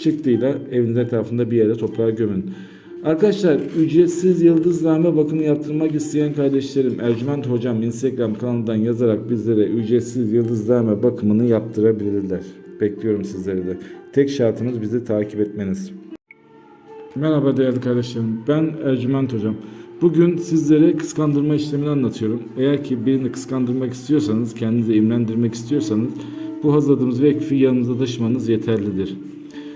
çıktıyla evinizin etrafında bir yere toprağa gömün. Arkadaşlar ücretsiz yıldızname bakımı yaptırmak isteyen kardeşlerim Ercüment Hocam Instagram kanalından yazarak bizlere ücretsiz yıldızname bakımını yaptırabilirler. Bekliyorum sizleri de. Tek şartımız bizi takip etmeniz. Merhaba değerli kardeşlerim. Ben Ercüment Hocam. Bugün sizlere kıskandırma işlemini anlatıyorum. Eğer ki birini kıskandırmak istiyorsanız, kendinizi imlendirmek istiyorsanız bu hazırladığımız vekfi yanınızda taşımanız yeterlidir.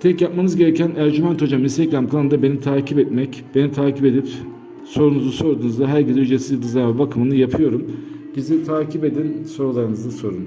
Tek yapmanız gereken Ercüment Hocam Instagram kanalında beni takip etmek. Beni takip edip sorunuzu sorduğunuzda herkese ücretsiz yıldız bakımını yapıyorum. Bizi takip edin, sorularınızı sorun.